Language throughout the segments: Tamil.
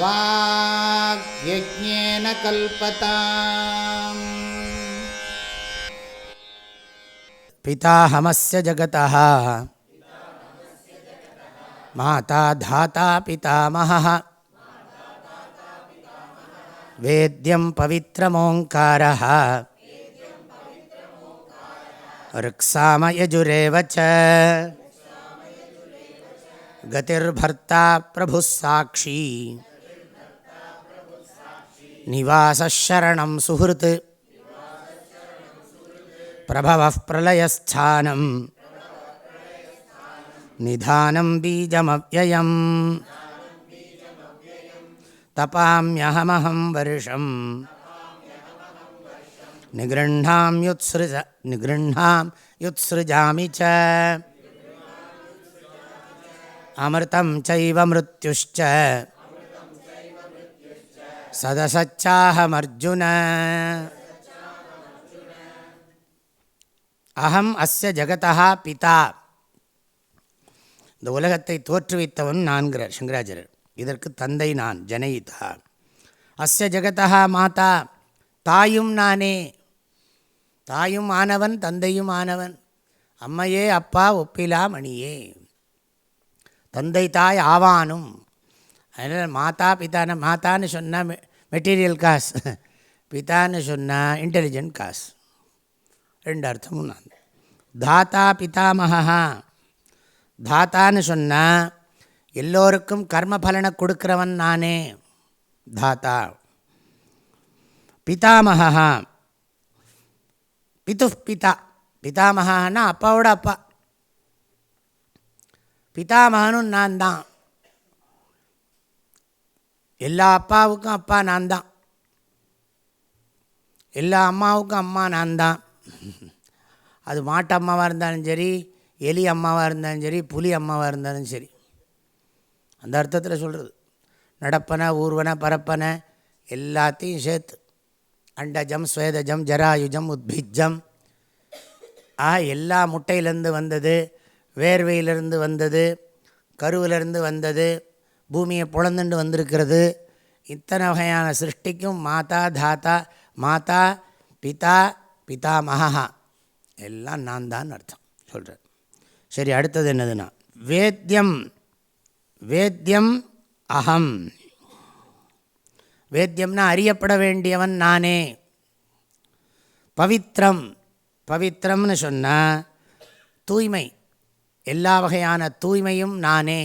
वाग्यज्ञेन कल्पताम् पिताहमस्य जगतः माता धाता पितामहः वेद्यं पवित्रमोङ्कारः ऋक्सामयजुरेव च गतिर्भर्ता प्रभुः साक्षी நிவாசரணம் சுஹத் பிரபவ பிரளயஸ்தானம் நிதானம் பீஜமவியம் தபாமியஹமஹம் வருஷம் நிகிருண்ணாம் யுத்ஸ்ருஜ நிகிருண்ணாம் யுத்ஸ்ருஜாமி ச அமிர்தம் சைவ சதசச்சாஹமர்ஜுன. அகம் அஸ்ய ஜகதா பிதா. இந்த உலகத்தை தோற்றுவித்தவன் நான்கிறார் சங்கராச்சாரர் இதற்கு தந்தை நான் ஜனயிதா. அஸ்ய ஜகதா மாதா தாயும் நானே. தாயும் ஆனவன் தந்தையும் ஆனவன். அம்மையே அப்பா ஒப்பிலா மணியே. தந்தை தாய் ஆவானும். அதனால் மாதா பிதான மாதான்னு சொன்னால் மெட்டீரியல் காசு பிதான்னு சொன்னால் இன்டெலிஜென்ட் காசு ரெண்டு அர்த்தமும் நான் தாத்தா பிதாமகா தாத்தான்னு சொன்னால் எல்லோருக்கும் கர்மபலனை கொடுக்குறவன் நானே தாத்தா பிதாமகா பித்து பிதா பிதாமகான்னா அப்பாவோட அப்பா பிதாமகனும் நான் தான் எல்லா அப்பாவுக்கும் அப்பா நான் தான் எல்லா அம்மாவுக்கும் அம்மா நான் தான் அது மாட்டு அம்மாவாக இருந்தாலும் சரி எலி அம்மாவாக இருந்தாலும் சரி புலி அம்மாவாக இருந்தாலும் சரி. அந்த அர்த்தத்தில் சொல்கிறது நடப்பனை ஊர்வன பரப்பனை எல்லாத்தையும் சேர்த்து. அண்டஜம் ஸ்வேதஜம் ஜராயுஜம் உத்பிஜம் ஆ எல்லா முட்டையிலேருந்து வந்தது வேர்வையிலிருந்து வந்தது கருவிலிருந்து வந்தது பூமியை புலந்துண்டு வந்திருக்கிறது. இத்தனை வகையான சிருஷ்டிக்கும் மாதா தாத்தா மாதா பிதா பிதா மகா எல்லாம் நான் தான் அர்த்தம் சொல்கிறேன் சரி அடுத்தது என்னதுன்னா வேத்தியம் வேத்தியம் அகம். வேத்தியம்னா அறியப்பட வேண்டியவன் நானே. பவித்ரம் பவித்திரம்னு சொன்னால் தூய்மை எல்லா வகையான தூய்மையும் நானே.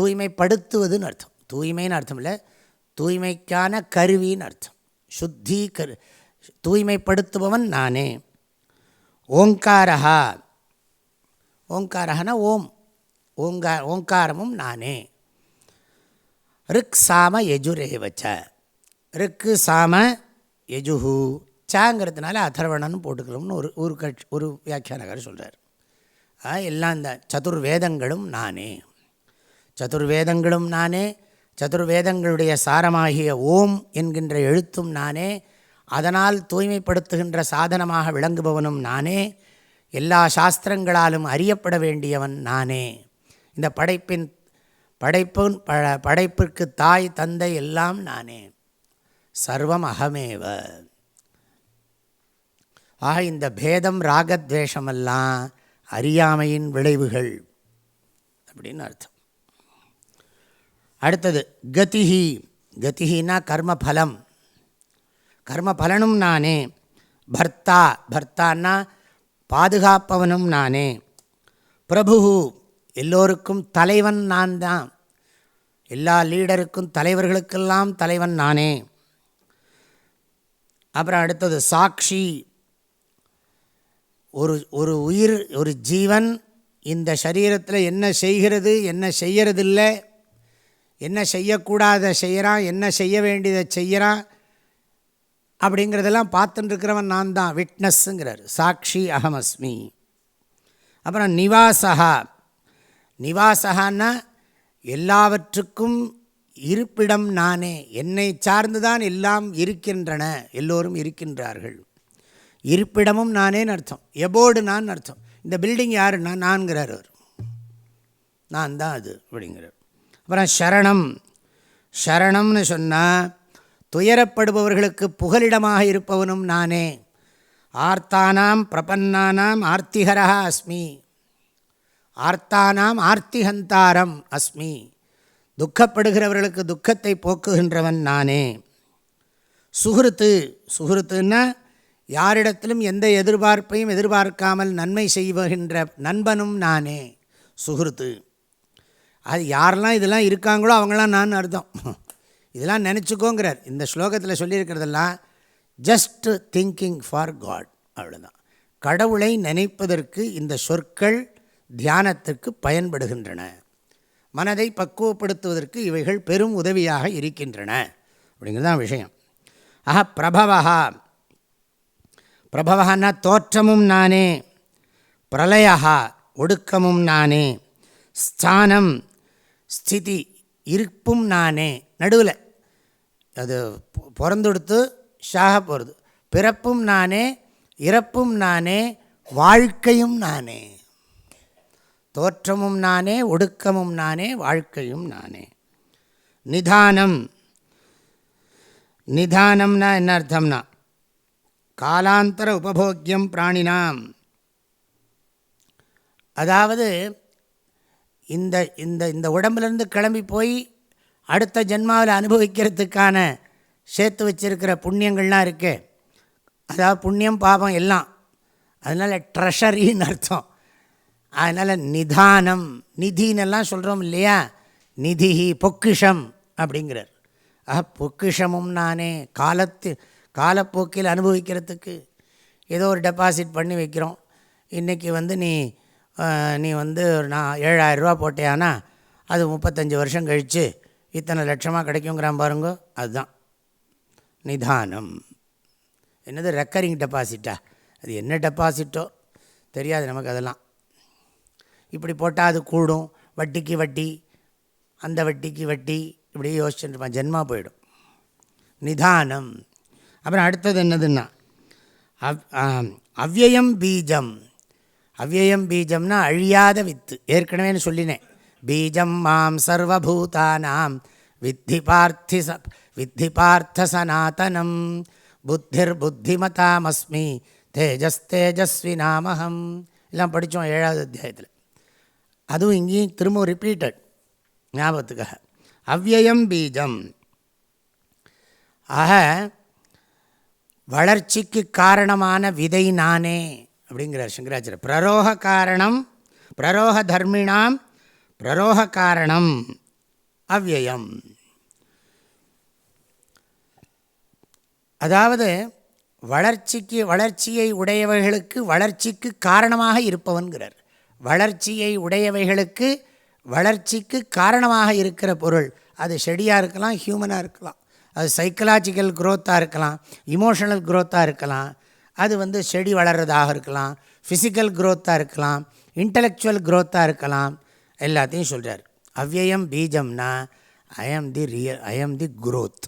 தூய்மைப்படுத்துவதுன்னு அர்த்தம். தூய்மைன்னு அர்த்தம் இல்லை. தூய்மைக்கான கருவின்னு அர்த்தம். சுத்தி கரு தூய்மைப்படுத்துபவன் நானே. ஓங்காரஹா. ஓங்காரஹனா ஓம். ஓங்கா ஓங்காரமும் நானே. ரிக் சாம யஜுரேவச்ச. ரிக்கு சாம யஜுஹு. சாங்கிறதுனால அதர்வணன்னு போட்டுக்கலாம்னு ஒரு ஒரு கட்சி ஒரு வியாக்கியானக்காரர் சொல்கிறார் எல்லாம் இந்த சதுர்வேதங்களும் நானே. சதுர்வேதங்களும் நானே சதுர்வேதங்களுடைய சாரமாகிய ஓம் என்கின்ற எழுத்தும் நானே அதனால் தூய்மைப்படுத்துகின்ற சாதனமாக விளங்குபவனும் நானே எல்லா சாஸ்திரங்களாலும் அறியப்பட வேண்டியவன் நானே. இந்த படைப்பின் படைப்பு ப படைப்பிற்கு தாய் தந்தை எல்லாம் நானே. சர்வம் அகமேவ ஆக இந்த பேதம் ராகத்வேஷமெல்லாம் அறியாமையின் விளைவுகள் அப்படின்னு அர்த்தம். அடுத்தது கதிஹி. கதிஹின்னா கர்மபலம். கர்ம பலனும் நானே. பர்த்தா பர்த்தான்னா பாதுகாப்பவனும் நானே. பிரபு எல்லோருக்கும் தலைவன் நான் தான் எல்லா லீடருக்கும் தலைவர்களுக்கெல்லாம் தலைவன் நானே. அப்புறம் அடுத்தது சாட்சி ஒரு ஒரு உயிர் ஒரு ஜீவன் இந்த சரீரத்தில் என்ன செய்கிறது என்ன செய்யறதில்லை. என்ன செய்யக்கூடாத செய்கிறான் என்ன செய்ய வேண்டியதை செய்கிறான் அப்படிங்கிறதெல்லாம் பார்த்துட்டுருக்கிறவன் நான் தான் விட்னஸ்ஸுங்கிறார். சாட்சி அகமஸ்மி. அப்புறம் நிவாசகா நிவாசகான்னா எல்லாவற்றுக்கும் இருப்பிடம் நானே என்னை சார்ந்துதான் எல்லாம் இருக்கின்றன எல்லோரும் இருக்கின்றார்கள். இருப்பிடமும் நானேன்னு அர்த்தம் எபோர்டு நான் அர்த்தம். இந்த பில்டிங் யாருன்னா நான்கிறார் அவர். நான் தான் அது அப்படிங்கிறார். அப்புறம் சரணம். சரணம்னு சொன்னால் துயரப்படுபவர்களுக்கு புகலிடமாக இருப்பவனும் நானே. ஆர்த்தானாம் பிரபன்னானாம் ஆர்த்திகரா அஸ்மி. ஆர்த்தானாம் ஆர்த்திஹந்தாரம் அஸ்மி. துக்கப்படுகிறவர்களுக்கு துக்கத்தை போக்குகின்றவன் நானே. சுகிருத்து சுகிருத்துன்னா யாரிடத்திலும் எந்த எதிர்பார்ப்பையும் எதிர்பார்க்காமல் நன்மை செய்வகின்ற நண்பனும் நானே. சுகிருத்து. அது யாரெல்லாம் இதெல்லாம் இருக்காங்களோ அவங்களாம் நான் அர்த்தம். இதெல்லாம் நினச்சிக்கோங்கிறார். இந்த ஸ்லோகத்தில் சொல்லியிருக்கிறதெல்லாம் ஜஸ்ட் திங்கிங் ஃபார் காட் அவ்வளோதான் கடவுளை நினைப்பதற்கு இந்த சொற்கள் தியானத்திற்கு பயன்படுகின்றன. மனதை பக்குவப்படுத்துவதற்கு இவைகள் பெரும் உதவியாக இருக்கின்றன. அப்படிங்கிறது தான் விஷயம். ஆஹா பிரபவா பிரபவன்னா தோற்றமும் நானே பிரளயா ஒடுக்கமும் நானே ஸ்தானம் ஸ்திதி இருப்பும் நானே. நடுவில். அது பிறந்தெடுத்து ஷாக போகிறது பிறப்பும் நானே இறப்பும் நானே வாழ்க்கையும் நானே. தோற்றமும் நானே ஒடுக்கமும் நானே வாழ்க்கையும் நானே. நிதானம். நிதானம்னா என்ன அர்த்தம்னா காலாந்தர உபபோக்கியம் பிராணினாம். அதாவது இந்த இந்த இந்த உடம்புலேருந்து கிளம்பி போய் அடுத்த ஜென்மாவில் அனுபவிக்கிறதுக்கான சேர்த்து வச்சிருக்கிற புண்ணியங்கள்லாம் இருக்கே. அதாவது புண்ணியம் பாபம் எல்லாம். அதனால் ட்ரெஷரின்னு அர்த்தம். அதனால் நிதானம் நிதினெல்லாம் சொல்கிறோம் இல்லையா? நிதி பொக்கிஷம் அப்படிங்கிறார். ஆஹா பொக்கிஷமும் நானே காலத்து காலப்போக்கில் அனுபவிக்கிறதுக்கு ஏதோ ஒரு டெபாசிட் பண்ணி வைக்கிறோம். இன்றைக்கி வந்து நீ நீ வந்து ஒரு நான் ஏழாயிரரூவா போட்டியானா அது முப்பத்தஞ்சு வருஷம் கழித்து இத்தனை லட்சமாக கிடைக்குங்கிறான் பாருங்க அதுதான். நிதானம். என்னது ரெக்கரிங் டெபாசிட்டா அது என்ன டெபாசிட்டோ தெரியாது நமக்கு அதெல்லாம். இப்படி போட்டால் அது கூடும். வட்டிக்கு வட்டி அந்த வட்டிக்கு வட்டி இப்படி யோசிச்சுருப்பான் இருப்பான். ஜென்மா போயிடும். நிதானம். அப்புறம் அடுத்தது என்னதுன்னா அவ் அவ்வயம் அவ்யயம் பீஜம். அவ்யயம் பீஜம்னா அழியாத வித்து. ஏற்கனவே சொல்லினேன். பீஜம் மாம் சர்வபூதானாம். வித்தி பார்த்தி ச வித்தி பார்த்த சனாத்தனம் புத்திர் புத்திமதாமஸ்மி. தேஜஸ் தேஜஸ்வி நாமகம் எல்லாம் படித்தோம் ஏழாவது அத்தியாயத்தில். அதுவும் இங்கேயும் திரும்ப ரிப்பீட்டட் ஞாபகத்துக்காக. அவ்வயம் பீஜம். ஆக வளர்ச்சிக்கு காரணமான விதை நானே. அப்படிங்கிறார் சங்கராச்சாரிய. பிரரோக காரணம் பிரரோக தர்மிணாம் பிரரோக காரணம் அவ்வயம். அதாவது வளர்ச்சிக்கு வளர்ச்சியை உடையவைகளுக்கு வளர்ச்சிக்கு காரணமாக இருப்பவன்கிறார். வளர்ச்சியை உடையவைகளுக்கு வளர்ச்சிக்கு காரணமாக இருக்கிற பொருள். அது செடியாக இருக்கலாம் ஹியூமனாக இருக்கலாம். அது சைக்கலாஜிக்கல் க்ரோத்தாக இருக்கலாம் இமோஷனல் க்ரோத்தாக இருக்கலாம். அது வந்து செடி வளர்கிறதாக இருக்கலாம் ஃபிசிக்கல் க்ரோத்தாக இருக்கலாம் இன்டலெக்சுவல் க்ரோத்தாக இருக்கலாம் எல்லாத்தையும் சொல்கிறார் அவ்வயம் பீஜம்னா I the real I the growth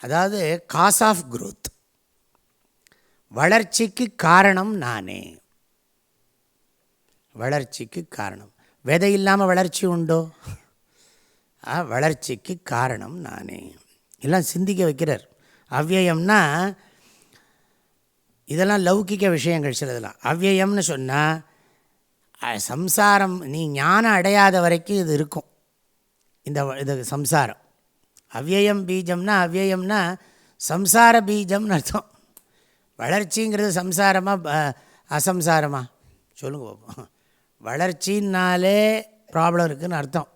அதாவது காஸ் ஆஃப் குரோத் வளர்ச்சிக்கு காரணம் நானே. வளர்ச்சிக்கு காரணம். விதை இல்லாமல் வளர்ச்சி உண்டோ? ஆ, வளர்ச்சிக்கு காரணம் நானே. எல்லாம் சிந்திக்க வைக்கிறார். அவ்வயம்னா இதெல்லாம் லௌகிக்க விஷயங்கள் சிலதெல்லாம். அவ்வயம்னு சொன்னால் சம்சாரம் நீ ஞானம் அடையாத வரைக்கும் இது இருக்கும். இந்த இது சம்சாரம். அவ்வயம் பீஜம்னா அவ்வயம்னா சம்சார பீஜம்னு அர்த்தம். வளர்ச்சிங்கிறது சம்சாரமாக அசம்சாரமா? சொல்லுங்க பார்ப்போம் வளர்ச்சின்னாலே ப்ராப்ளம் இருக்குதுன்னு அர்த்தம்.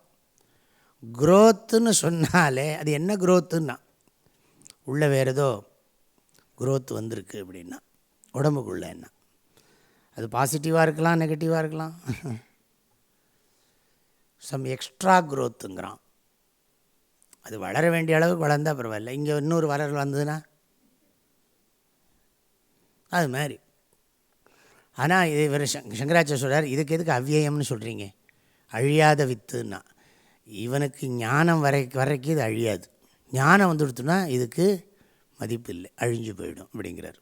குரோத்துன்னு சொன்னாலே அது என்ன குரோத்துன்னா உள்ளே வேறு ஏதோ குரோத் வந்திருக்கு அப்படின்னா. உடம்புக்குள்ளே என்ன? அது பாசிட்டிவாக இருக்கலாம் நெகட்டிவாக இருக்கலாம். சம் எக்ஸ்ட்ரா க்ரோத்துங்கிறான் அது வளர வேண்டிய அளவுக்கு வளர்ந்தா பரவாயில்ல. இங்கே இன்னொரு வளர் வந்ததுன்னா? அது மாதிரி. ஆனால் இது இவர் சங் சங்கராச்சாரிய சொல்றார் இதுக்கு எதுக்கு அவ்யயம்னு சொல்கிறீங்க அழியாத வித்துன்னா. இவனுக்கு ஞானம் வரை வரைக்கும் இது அழியாது. ஞானம் வந்துடுத்துனா இதுக்கு மதிப்பு இல்லை அழிஞ்சு போயிடும் அப்படிங்கிறார்.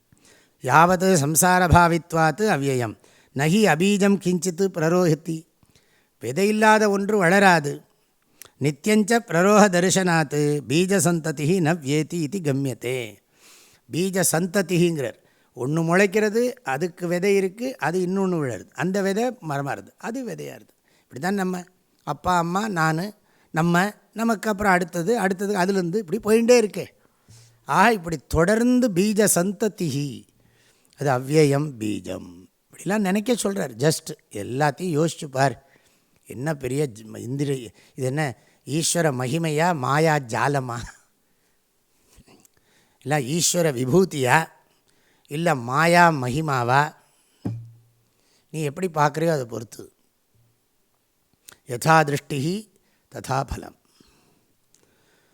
யாவது சம்சாரபாவித்வாத்து அவ்யயம் நகி அபீஜம் கிஞ்சித்து பிரரோஹித்தி. விதையில்லாத ஒன்று வளராது. நித்தியஞ்ச பிரரோக பீஜ பீஜசந்ததி ந வியேதி இது கம்யத்தே பீஜ சந்ததிங்கிறார் ஒன்று முளைக்கிறது அதுக்கு விதை இருக்குது அது இன்னொன்று விழருது. அந்த விதை மரமாறுது. அது விதையாருது இப்படி தான் நம்ம அப்பா அம்மா நான் நம்ம நமக்கு அப்புறம் அடுத்தது அடுத்தது அதுலேருந்து இப்படி போயிட்டே இருக்கே. ஆக இப்படி தொடர்ந்து பீஜ சந்ததிஹி அது அவ்யயம் பீஜம். இப்படிலாம் நினைக்க சொல்கிறார் ஜஸ்ட் எல்லாத்தையும் யோசிச்சு பார். என்ன பெரிய இந்திர இது என்ன? ஈஸ்வர மகிமையா மாயா ஜாலமா? இல்லை ஈஸ்வர விபூதியா? இல்லை மாயா மகிமாவா? நீ எப்படி பார்க்குறியோ அதை பொறுத்து. யதா திருஷ்டி ததா பலம்.